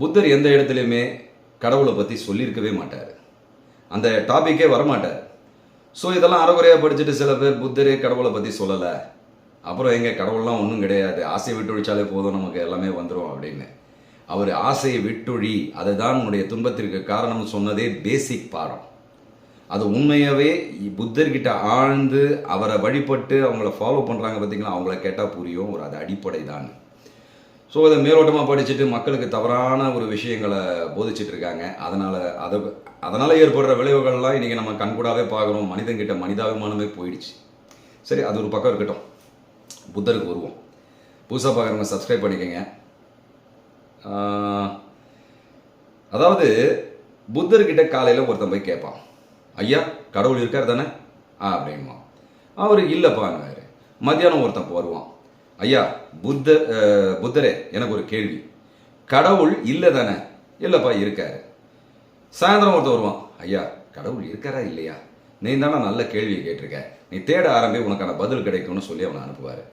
புத்தர் எந்த இடத்துலையுமே கடவுளை பற்றி சொல்லியிருக்கவே மாட்டார். அந்த டாபிக்கே வரமாட்டார். ஸோ இதெல்லாம் அறகுறையாக படிச்சுட்டு சில பேர் புத்தரே கடவுளை பற்றி சொல்லலை. அப்புறம் எங்கள் கடவுள்லாம் ஒன்றும் கிடையாது. ஆசையை விட்டொழிச்சாலே போதும் நமக்கு எல்லாமே வந்துடும் அப்படின்னு. அவர் ஆசையை விட்டொழி அதுதான் உன்னுடைய துன்பத்திற்கு காரணம் சொன்னதே பேசிக் பாடம். அது உண்மையாகவே புத்தர்கிட்ட ஆழ்ந்து அவரை வழிபட்டு அவங்கள ஃபாலோ பண்ணுறாங்க பார்த்தீங்களா அவங்கள கேட்டால் புரியும். ஒரு அது அடிப்படை தான் ஸோ இதை மேலோட்டமாக படிச்சுட்டு மக்களுக்கு தவறான ஒரு விஷயங்களை போதிச்சிட்டு இருக்காங்க. அதனால் அதை அதனால் ஏற்படுற விளைவுகள்லாம் இன்றைக்கி நம்ம கண்கூடாவே பார்க்குறோம். மனிதன்கிட்ட மனிதாபிமானமே போயிடுச்சு. சரி அது ஒரு பக்கம் இருக்கட்டும். புத்தருக்கு வருவோம். புதுசாக பார்க்குறவங்க சப்ஸ்கிரைப் பண்ணிக்கோங்க. அதாவது புத்தர்கிட்ட காலையில் ஒருத்தன் போய் கேட்பான் ஐயா கடவுள் இருக்கார் தானே? ஆ அப்படின்மா அவர் இல்லைப்பான்னாரு மத்தியானம் ஒருத்தன் வருவான். ஐயா புத்த புத்தரே எனக்கு ஒரு கேள்வி. கடவுள் இல்லை தானே? இல்லைப்பா இருக்காரு. சாயந்தரம் ஒருத்தர் வருவான். ஐயா கடவுள் இருக்காரா இல்லையா? நீ தானே நல்ல கேள்வியை கேட்டிருக்க. நீ தேட ஆரம்பி உனக்கான பதில் கிடைக்கும்னு சொல்லி அவனை அனுப்புவார்.